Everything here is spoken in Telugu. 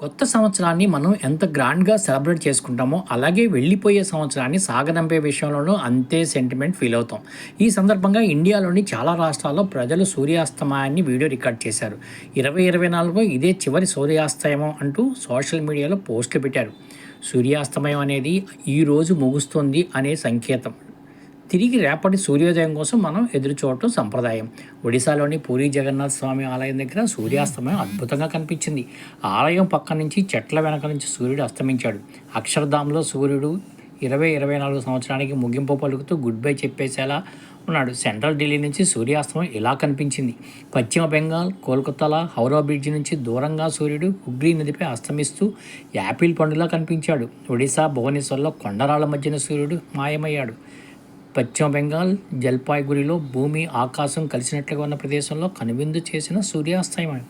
కొత్త సంవత్సరాన్ని మనం ఎంత గ్రాండ్గా సెలబ్రేట్ చేసుకుంటామో అలాగే వెళ్ళిపోయే సంవత్సరాన్ని సాగనంపే విషయంలోనూ అంతే సెంటిమెంట్ ఫీల్ అవుతాం. ఈ సందర్భంగా ఇండియాలోని చాలా రాష్ట్రాల్లో ప్రజలు సూర్యాస్తమయాన్ని వీడియో రికార్డ్ చేశారు. ఇరవై ఇరవై నాలుగులో ఇదే చివరి సూర్యాస్తమయం అంటూ సోషల్ మీడియాలో పోస్టులు పెట్టారు. సూర్యాస్తమయం అనేది ఈ రోజు ముగుస్తుంది అనే సంకేతం. తిరిగి రేపటి సూర్యోదయం కోసం మనం ఎదురు చూడటం సంప్రదాయం. ఒడిశాలోని పూరి జగన్నాథ స్వామి ఆలయం దగ్గర సూర్యాస్తమయం అద్భుతంగా కనిపించింది. ఆలయం పక్క నుంచి చెట్ల వెనక నుంచి సూర్యుడు అస్తమించాడు. అక్షరధాంలో సూర్యుడు ఇరవై ఇరవై నాలుగు సంవత్సరానికి ముగింపు పలుకుతూ గుడ్ బై చెప్పేసేలా ఉన్నాడు. సెంట్రల్ ఢిల్లీ నుంచి సూర్యాస్తమయం ఇలా కనిపించింది. పశ్చిమ బెంగాల్ కోల్కతాల హౌరా బ్రిడ్జ్ నుంచి దూరంగా సూర్యుడు హుగ్లీ నదిపై అస్తమిస్తూ యాపిల్ పండులా కనిపించాడు. ఒడిశా భువనేశ్వర్లో కొండరాళ్ళ మధ్యన సూర్యుడు మాయమయ్యాడు. పశ్చిమ బెంగాల్ జల్పాయిగురిలో భూమి ఆకాశం కలిసినట్లుగా ఉన్న ప్రదేశంలో కనువిందు చేసిన సూర్యాస్తమయం.